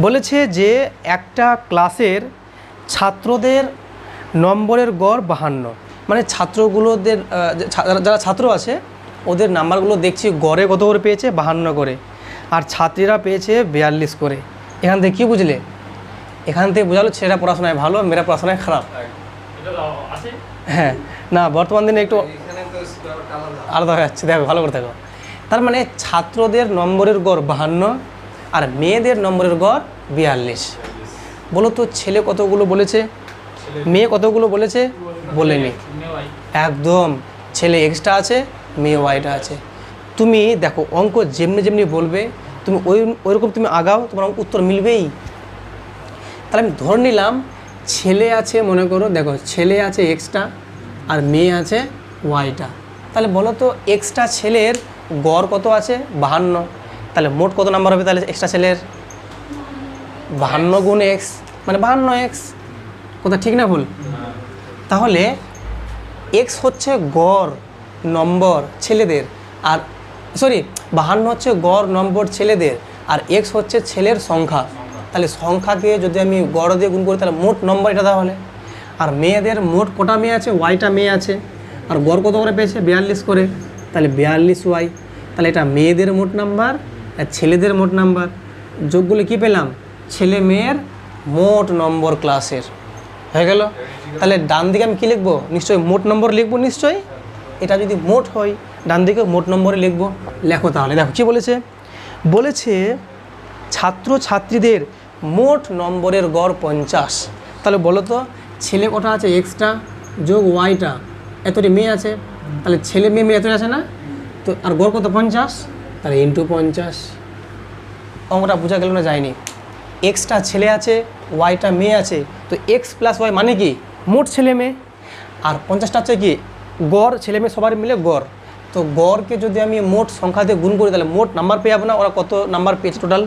বলেছে যে একটা ক্লাসের ছাত্রদের নম্বরের গড় বাহান্ন। মানে ছাত্রগুলোদের যারা- ছাত্র আছে, ওদের নাম্বারগুলো দেখছি গড়ে কত করে পেয়েছে? বাহান্ন করে। আর ছাত্রীরা পেয়েছে বিয়াল্লিশ করে। এখান থেকে কী বুঝলে? এখান থেকে বোঝালো ছেলেরা পড়াশোনায় ভালো, মেয়েরা পড়াশোনায় খারাপ। হ্যাঁ না, বর্তমান দিনে একটু আলাদা হয়ে যাচ্ছে। দেখো, ভালো করে দেখো। তার মানে ছাত্রদের নম্বরের গড় বাহান্ন আর মেয়েদের নম্বরের গড় বিয়াল্লিশ। বলো তো, ছেলে কতগুলো বলেছে? মেয়ে কতগুলো বলেছে? বলেনি। একদম, ছেলে এক্সট্রা আছে, মেয়ে ওয়াইটা আছে। তুমি দেখো, অঙ্ক যেমনি যেমনি বলবে, তুমি ওই, ওইরকম তুমি আগাও, তোমার উত্তর মিলবেই। তাহলে আমি ধরে নিলাম, ছেলে আছে, মনে করো, দেখো, ছেলে আছে এক্সট্রা আর মেয়ে আছে ওয়াইটা তাহলে বলো তো এক্সট্রা ছেলের গড় কত আছে? বাহান্ন। তাহলে মোট কত নাম্বার হবে তাহলে এক্সট্রা ছেলের বাহান্ন গুণ এক্স মানে বাহান্ন এক্স কথা ঠিক না ভুল? তাহলে এক্স হচ্ছে গড় নম্বর ছেলেদের, আর সরি বাহান্ন হচ্ছে গড় নম্বর ছেলেদের, আর এক্স হচ্ছে ছেলের সংখ্যা। তাহলে সংখ্যাকে যদি আমি গড় দিয়ে গুণ করি, তাহলে মোট নম্বর এটা তাহলে। আর মেয়েদের মোট কটা মেয়ে আছে? ওয়াইটা মেয়ে আছে। আর গড় কত করে পেয়েছে? বিয়াল্লিশ করে। তাহলে বিয়াল্লিশ ওয়াই তাহলে এটা মেয়েদের মোট নাম্বার আর ছেলেদের মোট নাম্বার? যোগগুলো কি পেলাম? ছেলে মেয়ের মোট নম্বর ক্লাসের। হয়ে গেল? তাহলে ডান দিকে আমি কী লিখব? নিশ্চয়ই মোট নম্বর লিখব নিশ্চয়ই? এটা যদি মোট হয়, ডান দিকে মোট নম্বরে লিখব। লেখো তাহলে। দেখো, কী বলেছে? বলেছে ছাত্র ছাত্রীদের মোট নম্বরের গড় পঞ্চাশ। তাহলে বলো তো, ছেলে কটা আছে? এক্সট্রা যোগ ওয়াইটা। এতটি মেয়ে আছে? তাহলে ছেলে মেয়ে মেয়ে এতটি আছে না? তো আর গড় কত? পঞ্চাশ? তাহলে ইন্টু পঞ্চাশ। অঙ্কটা বোঝা গেল না যায়নি। এক্সটা ছেলে আছে ওয়াইটা মেয়ে আছে, তো এক্স প্লাস ওয়াই মানে কি? মোট ছেলে মেয়ে। আর পঞ্চাশটা হচ্ছে কি? গড়, ছেলে মেয়ে সবার মিলে গড়। তো গড়কে যদি আমি মোট সংখ্যা দিয়ে গুণ করি, তাহলে মোট নাম্বার পেয়ে যাব না? ওরা কত নাম্বার পেয়েছে টোটাল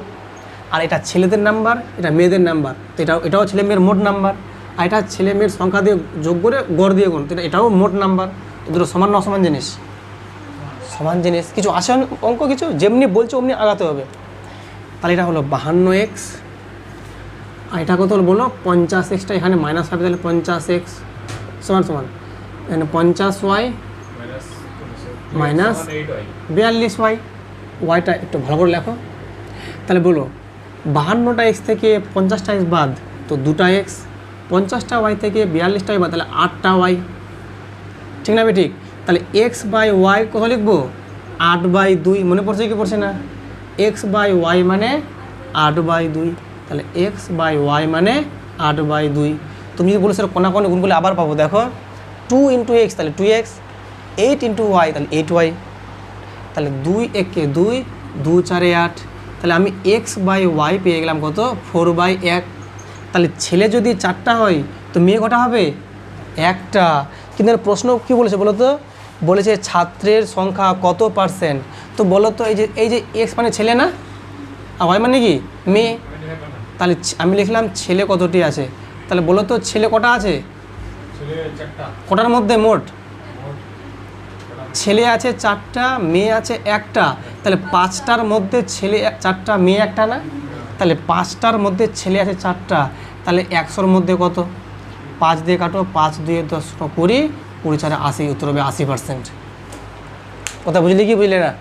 আর এটা ছেলেদের নাম্বার এটা মেয়েদের নাম্বার তো এটা এটাও ছেলে মেয়ের মোট নাম্বার আর এটা ছেলে মেয়ের সংখ্যা দিয়ে যোগ করে গড় দিয়ে গুণ। তো এটাও মোট নাম্বার দুটো সমান অসমান জিনিস। সমান জিনিস, কিছু আসে অঙ্ক কিছু, যেমনি বলছো অমনি আগাতে হবে। তাহলে এটা হলো বাহান্ন এক্স আর এটা কত বলো? পঞ্চাশ এক্সটা এখানে মাইনাস হবে তাহলে পঞ্চাশ এক্স সমান সমান। এখানে পঞ্চাশ ওয়াই মাইনাস বিয়াল্লিশ ওয়াই ওয়াইটা একটু ভালো করে লেখো। তাহলে বলো, বাহান্নটা এক্স থেকে পঞ্চাশটা এক্স বাদ, তো দুটা এক্স পঞ্চাশটা ওয়াই থেকে বিয়াল্লিশটা বাদ, তাহলে আটটা ওয়াই ঠিক না ঠিক? তাহলে এক্স বাই ওয়াই কত লিখব? আট বাই দুই, মনে পড়ছে কি পড়ছে না? এক্স বাই ওয়াই মানে আট বাই দুই। তাহলে এক্স বাই ওয়াই মানে আট বাই দুই। তুমি যদি বলো স্যার কোনা গুণ করলে আবার পাবো, দেখো। টু ইন্টু এক্স তাহলে two x eight into y তাহলে এইট ওয়াই তাহলে দুই একে দুই দু চারে আট। তাহলে আমি এক্স বাই ওয়াই পেয়ে গেলাম কত? ফোর বাই এক। তাহলে ছেলে যদি চারটা হয়, তো মেয়ে কটা হবে? একটা। কিন্তু প্রশ্ন কী বলেছে বলো তো? বলেছে ছাত্রের সংখ্যা কত পার্সেন্ট তো বলো তো, এই যে এই যে এক্স মানে ছেলে না? ওয়াই মানে কি? মেয়ে? তাহলে আমি লিখলাম ছেলে কতটি আছে? তাহলে বলো তো ছেলে কটা আছে? কটার মধ্যে মোট? ছেলে আছে চারটা, মেয়ে আছে একটা। তাহলে পাঁচটার মধ্যে ছেলে চারটা, মেয়ে একটা না? তাহলে পাঁচটার মধ্যে ছেলে আছে চারটা। তাহলে একশোর মধ্যে কত? পাঁচ দিয়ে কাটো, পাঁচ দুয়ে দশ কুড়ি। কুড়ি চারে আশি উত্তর হবে আশি পার্সেন্ট কথা বুঝলি কি বুঝলে না?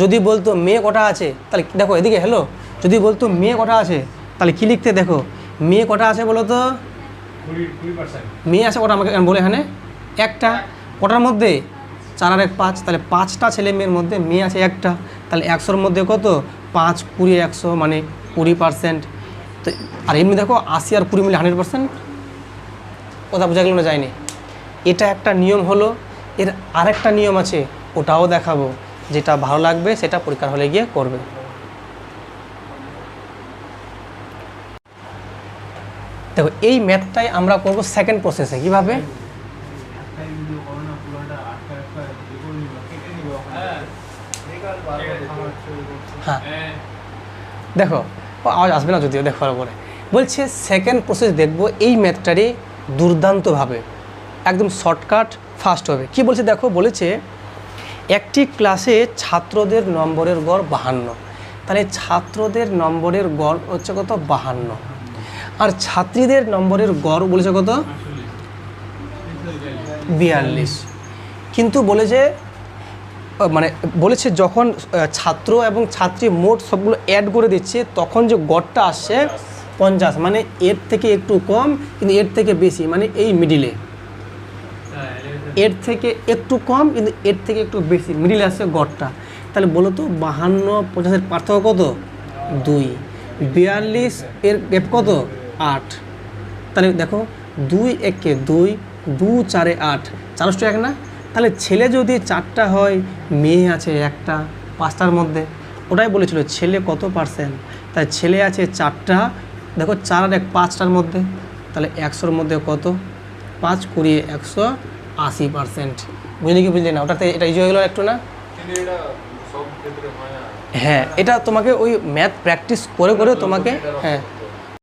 যদি বলতো মেয়ে কটা আছে তাহলে দেখো এদিকে হ্যালো যদি বলতো মেয়ে কটা আছে তাহলে কী লিখতে দেখো? মেয়ে কটা আছে বলো তো? মেয়ে আছে কটা আমাকে বলে এখানে? একটা। কটার মধ্যে? চার আর এক পাঁচ। তাহলে পাঁচটা ছেলে মেয়ের মধ্যে মেয়ে আছে একটা। তাহলে একশোর মধ্যে কত? পাঁচ কুড়ি একশো মানে কুড়ি পার্সেন্ট তো আর এমনি দেখো আশি আর কুড়ি মিলে হান্ড্রেড পার্সেন্ট কথা বোঝা গেল না যায়নি। এটা একটা নিয়ম হলো, এর আরেকটা নিয়ম আছে, ওটাও দেখাবো, যেটা ভালো লাগবে, সেটা পরীক্ষার হলে গিয়ে করবে। দেখো, এই ম্যাথটাই আমরা করব সেকেন্ড প্রসেসে কীভাবে? হ্যাঁ। দেখো আওয়াজ আসবে না যদিও, দেখো পরে। বলছে সেকেন্ড প্রসেস দেখব, এই ম্যাথটারই দুর্দান্তভাবে, একদম শর্টকাট ফাস্ট হবে। কি বলছে দেখো? বলেছে, একটি ক্লাসে ছাত্রদের নম্বরের গড় বাহান্ন। তাহলে ছাত্রদের নম্বরের গড় হচ্ছে কত? বাহান্ন। আর ছাত্রীদের নম্বরের গড় বলেছে কত? বিয়াল্লিশ। কিন্তু বলেছে মানে বলেছে যখন ছাত্র এবং ছাত্রী মোট সবগুলো অ্যাড করে দিচ্ছে, তখন যে গড়টা আসছে পঞ্চাশ মানে এর থেকে একটু কম, কিন্তু এর থেকে বেশি মানে এই মিডিলে এর থেকে একটু কম, কিন্তু এর থেকে একটু বেশি মিডিলে আসছে গড়টা। তাহলে বলো তো, বাহান্ন পঞ্চাশের পার্থক্য কত? দুই। বিয়াল্লিশ এর গ্যাপ কত? আট। তাহলে দেখো, দুই একে দুই, দু চারে আট। চারশো এক না? তাহলে ছেলে যদি চারটা হয়, মেয়ে আছে একটা, পাঁচটার মধ্যে। ওটাই বলেছিল, ছেলে কত পার্সেন্ট তাই ছেলে আছে চারটা দেখো চার আর এক পাঁচটার মধ্যে তাহলে একশোর মধ্যে কত? পাঁচ কুড়ি একশো আশি পার্সেন্ট বুঝলি কি বুঝলি না? ওটাতে এটা ইজি হয়ে গেল একটু না? হ্যাঁ এটা তোমাকে ওই ম্যাথ প্র্যাকটিস করে করে তোমাকে হ্যাঁ।